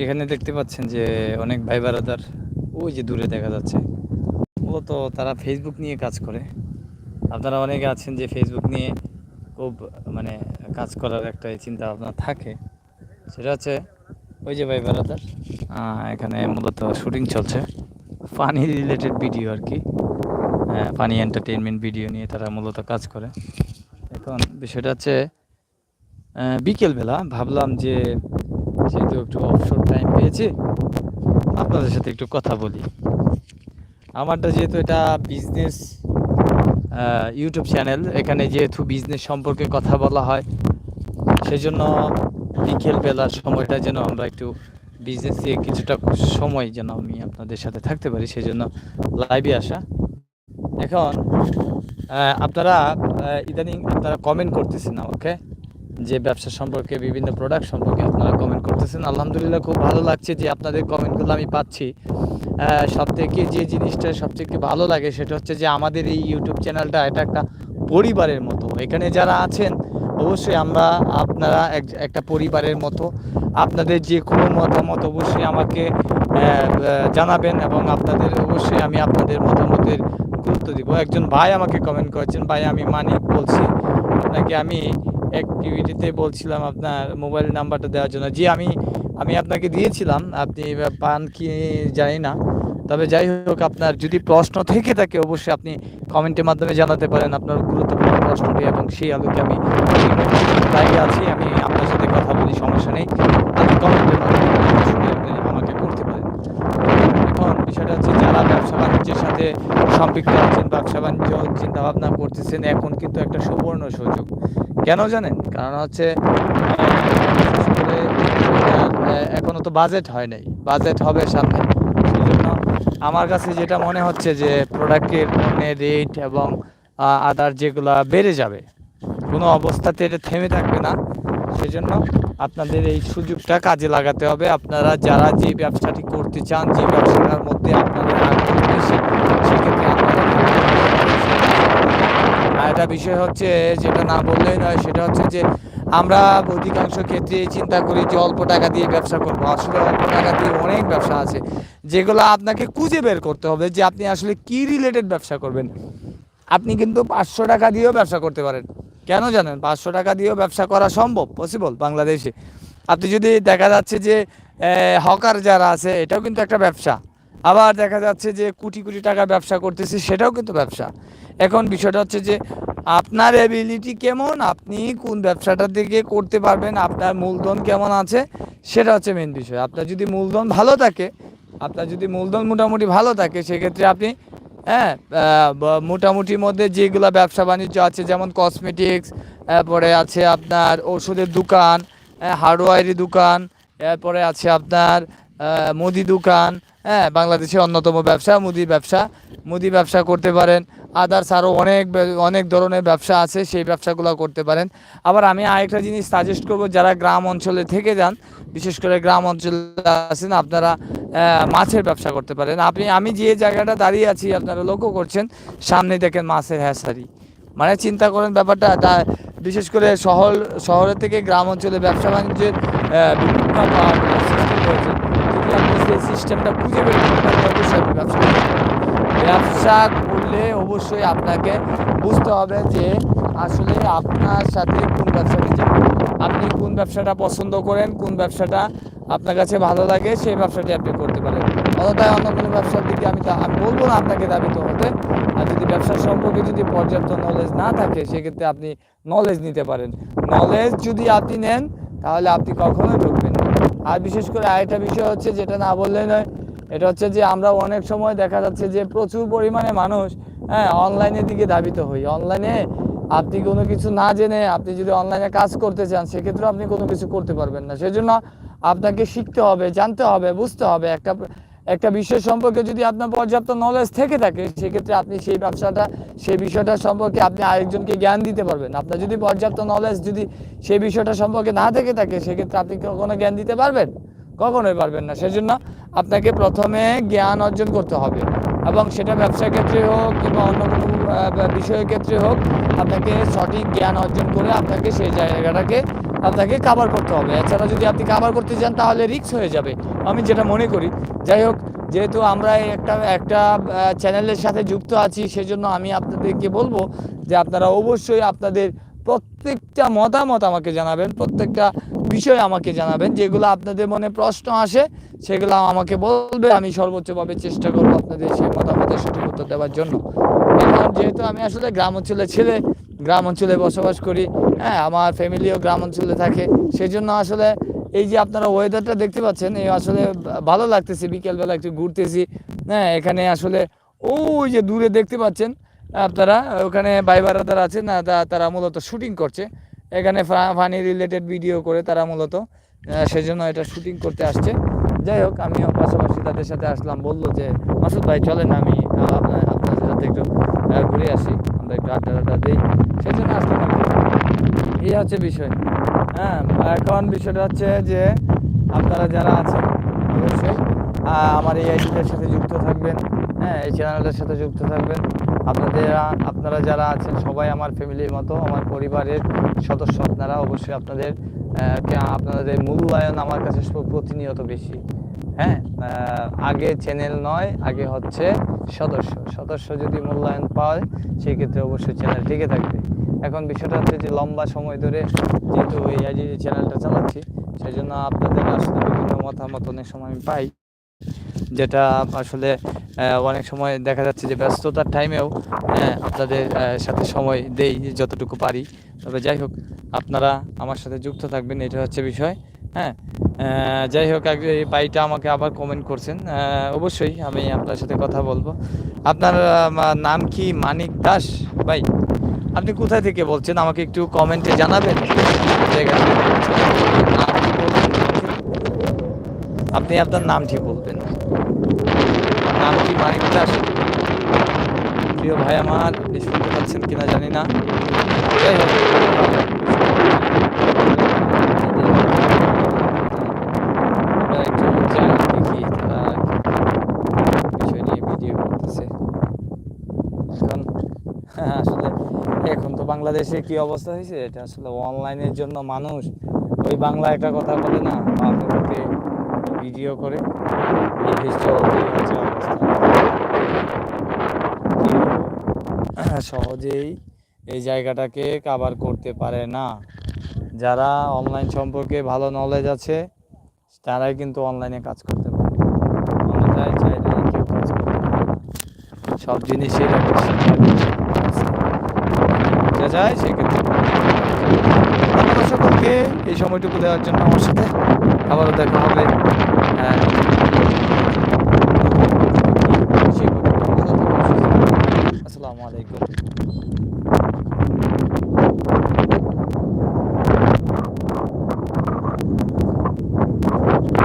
এখানে দেখতে পাচ্ছেন যে অনেক ভাই বারাদার ওই যে দূরে দেখা যাচ্ছে। মূলত তারা ফেসবুক নিয়ে কাজ করে। আপনারা অনেকে আছেন যে ফেসবুক নিয়ে খুব মানে কাজ করার একটা চিন্তা ভাবনা থাকে। সেটা হচ্ছে ওই যে ভাই বারাদার এখানে মূলত শুটিং চলছে। পানি রিলেটেড ভিডিও আর কি। পানি এন্টারটেনমেন্ট ভিডিও নিয়ে তারা মূলত কাজ করে। এখন বিষয়টা হচ্ছে বিকেলবেলা ভাবলাম যে যেহেতু একটু অবসর টাইম পেয়েছি, আপনাদের সাথে একটু কথা বলি। আমারটা যেহেতু এটা বিজনেস ইউটিউব চ্যানেল এখানে যেহেতু বিজনেস সম্পর্কে কথা বলা হয়, সেজন্য বিকেল বেলার সময়টা যেন আমরা একটু বিজনেস দিয়ে কিছুটা সময় যেন আমি আপনাদের সাথে থাকতে পারি সেই জন্য লাইভে আসা। এখন আপনারা ইদানিং আপনারা কমেন্ট করতেছেন আমাকে যে ব্যবসা সম্পর্কে, বিভিন্ন প্রোডাক্ট সম্পর্কে আপনারা কমেন্ট করতেছেন। আলহামদুলিল্লাহ খুব ভালো লাগছে যে আপনাদের কমেন্টগুলো আমি পাচ্ছি। সব থেকে যে জিনিসটা সব থেকে ভালো লাগে সেটা হচ্ছে যে আমাদের এই ইউটিউব চ্যানেলটা এটা একটা পরিবারের মতো। এখানে যারা আছেন, অবশ্যই আমরা আপনারা এক- একটা পরিবারের মতো। আপনাদের যে কোনো মতামত অবশ্যই আমাকে জানাবেন এবং আপনাদের, অবশ্যই আমি আপনাদের মতামতের গুরুত্ব দিব। একজন ভাই আমাকে কমেন্ট করেছেন, ভাই, আমি মানিক বলছি। আপনাকে আমি অ্যাক্টিভিটিতে বলছিলাম আপনার মোবাইল নাম্বারটা দেওয়ার জন্য। জি, আমি আমি আপনাকে দিয়েছিলাম। আপনি পান কি জানি না। তবে যাই হোক, আপনার যদি প্রশ্ন থেকে থাকে, অবশ্যই আপনি কমেন্টের মাধ্যমে জানাতে পারেন আপনার গুরুত্বপূর্ণ প্রশ্নটি এবং সেই আলোকে আমি লাইভে আছি। আমি আপনার সাথে কথা বলি, সমস্যা নেই। আপনি কমেন্টের মাধ্যমে আপনি আমাকে করতে পারেন। এখন বিষয়টা হচ্ছে, যারা ব্যবসা বাণিজ্যের সাথে সম্পৃক্ত আছেন ব্যবসা বাণিজ্য চিন্তা ভাবনা করতেছেন, এখন কিন্তু একটা সুবর্ণ সুযোগ। কেন জানেন? কারণ হচ্ছে এখনও তো বাজেট হয় নাই। বাজেট হবে সামনে। সেই জন্য আমার কাছে যেটা মনে হচ্ছে যে প্রোডাক্টের পণ্যের রেট এবং আদার যেগুলা বেড়ে যাবে, কোনো অবস্থাতে এটা থেমে থাকবে না। সেজন্য আপনাদের এই সুযোগটা কাজে লাগাতে হবে। আপনারা যারা যে ব্যবসাটি করতে চান, যে ব্যবসাটার মধ্যে আপনাদের আগ্রহ বেশি সেক্ষেত্রে আপনারা আর একটা বিষয় হচ্ছে যেটা না বললেই নয়, সেটা হচ্ছে যে আমরা অধিকাংশ ক্ষেত্রে চিন্তা করি যে অল্প টাকা দিয়ে ব্যবসা করব। আসলে অল্প টাকা দিয়ে অনেক ব্যবসা আছে, যেগুলো আপনাকে খুঁজে বের করতে হবে যে আপনি আসলে কি রিলেটেড ব্যবসা করবেন। আপনি কিন্তু পাঁচশো টাকা দিয়েও ব্যবসা করতে পারেন। কেন জানেন? পাঁচশো টাকা দিয়েও ব্যবসা করা সম্ভব পসিবল বাংলাদেশে। আপনি যদি দেখা যাচ্ছে যে হকার যারা আছে, এটাও কিন্তু একটা ব্যবসা। আবার দেখা যাচ্ছে যে কোটি কোটি টাকা ব্যবসা করতেছে, সেটাও কিন্তু ব্যবসা। এখন বিষয়টা হচ্ছে যে আপনার অ্যাবিলিটি কেমন? আপনি কোন ব্যবসাটা থেকে করতে পারবেন? আপনার মূলধন কেমন আছে? সেটা হচ্ছে মেন বিষয়। আপনার যদি মূলধন ভালো থাকে, আপনার যদি মূলধন মোটামুটি ভালো থাকে, সেক্ষেত্রে আপনি হ্যাঁ মোটামুটির মধ্যে যেগুলো ব্যবসা বাণিজ্য আছে, যেমন কসমেটিক্স তারপরে আছে আপনার ওষুধের দোকান হার্ডওয়ারি দোকান এরপরে আছে আপনার মুদি দোকান হ্যাঁ বাংলাদেশের অন্যতম ব্যবসা, মুদি ব্যবসা মুদি ব্যবসা করতে পারেন। আদার্স আরও অনেক অনেক ধরনের ব্যবসা আছে, সেই ব্যবসাগুলো করতে পারেন। আবার আমি আরেকটা জিনিস সাজেস্ট করব, যারা গ্রাম অঞ্চলে থেকে যান, বিশেষ করে গ্রাম অঞ্চলে আছেন, আপনারা মাছের ব্যবসা করতে পারেন। আপনি, আমি যে জায়গাটা দাঁড়িয়ে আছি, আপনারা লক্ষ্য করছেন, সামনে দেখেন মাছের হ্যাসারি মানে চিন্তা করেন ব্যাপারটা বিশেষ করে শহর শহরের থেকে গ্রাম অঞ্চলে ব্যবসা বাণিজ্যের বিভিন্ন সিস্টেম যদি আপনি সেই সিস্টেমটা খুঁজে বের করতে পারেন ব্যবসা। ব্যবসা করলে অবশ্যই আপনাকে বুঝতে হবে যে আসলে আপনার সাথে কোন ব্যবসাটি যাবে আপনি কোন ব্যবসাটা পছন্দ করেন, কোন ব্যবসাটা আপনার কাছে ভালো লাগে, সেই ব্যবসাটি আপনি করতে পারেন। অতটাই অন্য কোনো ব্যবসার দিকে আমি তা- আমি বলব না আপনাকে দাবিত হতে। আর যদি ব্যবসা সম্পর্কে যদি পর্যাপ্ত নলেজ না থাকে, সেক্ষেত্রে আপনি নলেজ নিতে পারেন। নলেজ যদি আপনি নেন, তাহলে আপনি কখনোই ঢুকবেন আর বিশেষ করে আরেকটা বিষয় হচ্ছে, যেটা না বললে নয় এটা হচ্ছে যে আমরা অনেক সময় দেখা যাচ্ছে যে প্রচুর পরিমাণে মানুষ হ্যাঁ অনলাইনের দিকে ধাবিত হই। অনলাইনে আপনি কোনো কিছু না জেনে আপনি যদি অনলাইনে কাজ করতে চান সেক্ষেত্রে আপনি কোনো কিছু করতে পারবেন না। সেজন্য আপনাকে শিখতে হবে, জানতে হবে, বুঝতে হবে। একটা একটা বিষয় সম্পর্কে যদি আপনার পর্যাপ্ত নলেজ থেকে থাকে, সেক্ষেত্রে আপনি সেই ব্যবসাটা, সেই বিষয়টা সম্পর্কে আপনি আরেকজনকে জ্ঞান দিতে পারবেন। আপনার যদি পর্যাপ্ত নলেজ যদি সেই বিষয়টা সম্পর্কে না থেকে থাকে, সেক্ষেত্রে আপনি কখনো জ্ঞান দিতে পারবেন? কখনোই পারবেন না। সেজন্য আপনাকে প্রথমে জ্ঞান অর্জন করতে হবে এবং সেটা ব্যবসার ক্ষেত্রে হোক কিংবা অন্য কোনো বিষয়ের ক্ষেত্রে হোক, আপনাকে সঠিক জ্ঞান অর্জন করে আপনাকে সেই জায়গাটাকে আপনাকে কাভার করতে হবে। এছাড়া যদি আপনি কাভার করতে চান, তাহলে রিক্স হয়ে যাবে। আমি যেটা মনে করি, যাই হোক, যেহেতু আমরা একটা একটা চ্যানেলের সাথে যুক্ত আছি, সেজন্য আমি আপনাদেরকে বলব যে আপনারা অবশ্যই আপনাদের প্রত্যেকটা মতামত আমাকে জানাবেন, প্রত্যেকটা বিষয় আমাকে জানাবেন, যেগুলো আপনাদের মনে প্রশ্ন আসে, সেগুলো আমাকে বলবে, আমি সর্বোচ্চভাবে চেষ্টা করব আপনাদের সেই মতামতের সঠিক উত্তর দেওয়ার জন্য। এখন যেহেতু আমি আসলে গ্রাম অঞ্চলে ছেলে, গ্রাম অঞ্চলে বসবাস করি হ্যাঁ আমার ফ্যামিলিও গ্রাম অঞ্চলে থাকে সেই জন্য আসলে এই যে আপনারা ওয়েদারটা দেখতে পাচ্ছেন, এই আসলে ভালো লাগতেছে, বিকেলবেলা একটু ঘুরতেছি হ্যাঁ এখানে আসলে ওই যে দূরে দেখতে পাচ্ছেন, আপনারা, ওখানে ভাই বারাদার আছে না তারা মূলত শুটিং করছে এখানে ফানি রিলেটেড ভিডিও করে তারা মূলত সেজন্য এটা শুটিং করতে আসছে। যাই হোক, আমিও পাশাপাশি তাদের সাথে আসলাম, বলল যে, মাসুদ ভাই, চলেন, আমি আপনার, আপনাদের সাথে একটু ঘুরে আসি, আমরা একটু আড্ডা আড্ডা দিই। সেই জন্য আসলাম এই হচ্ছে বিষয়। হ্যাঁ এখন বিষয়টা হচ্ছে যে, আপনারা যারা আছেন, অবশ্যই আমার এই আইডিটার সাথে যুক্ত থাকবেন। হ্যাঁ এই চ্যানেলটার সাথে যুক্ত থাকবেন। আপনাদের আপনারা যারা আছেন, সবাই আমার ফ্যামিলির মতো, আমার পরিবারের সদস্য, আপনারা অবশ্যই আপনাদের আপনাদের মূল্যায়ন আমার কাছে প্রতিনিয়ত বেশি। হ্যাঁ? আগে চ্যানেল নয়, আগে হচ্ছে সদস্য। সদস্য যদি মূল্যায়ন পায়, সেক্ষেত্রে অবশ্যই চ্যানেল টিকে থাকবে। এখন বিষয়টা হচ্ছে যে, লম্বা সময় ধরে যেহেতু এই চ্যানেলটা চালাচ্ছি সেই জন্য আপনাদের আসলে বিভিন্ন মতামত অনেক সময় আমি পাই। যেটা আসলে অনেক সময় দেখা যাচ্ছে যে ব্যস্ততার টাইমেও হ্যাঁ, আপনাদের সাথে সময় দেই যতটুকু পারি। তবে যাই হোক আপনারা আমার সাথে যুক্ত থাকবেন এটা হচ্ছে বিষয় হ্যাঁ? যাই হোক এই ভাইটা আমাকে আবার কমেন্ট করছেন অবশ্যই আমি আপনার সাথে কথা বলব। আপনার নাম কি মানিক দাস? ভাই আপনি কোথায় থেকে বলছেন? আমাকে একটু কমেন্টে জানাবেন। আপনি আপনার নামটি বলবেন। কি মানিক দাস প্রিয় ভাই আমার শুনতে পাচ্ছেন কিনা জানি না। যাই হোক। হ্যাঁ, এখন তো বাংলাদেশে কি অবস্থা হয়েছে? এটা আসলে অনলাইনের জন্য মানুষ ওই বাংলা একটা কথা বলে না বাংলাতে ভিডিও করে। অবস্থা কি বলব? হ্যাঁ, সহজেই এই জায়গাটাকে কাভার করতে পারে না। যারা অনলাইন সম্পর্কে ভালো নলেজ আছে, তারাই কিন্তু অনলাইনে কাজ করতে পারে। সব জিনিসের যায় সেক্ষেত্রে এই সময়টুকু দেওয়ার জন্য আমার সাথে। আবারও দেখা হবে।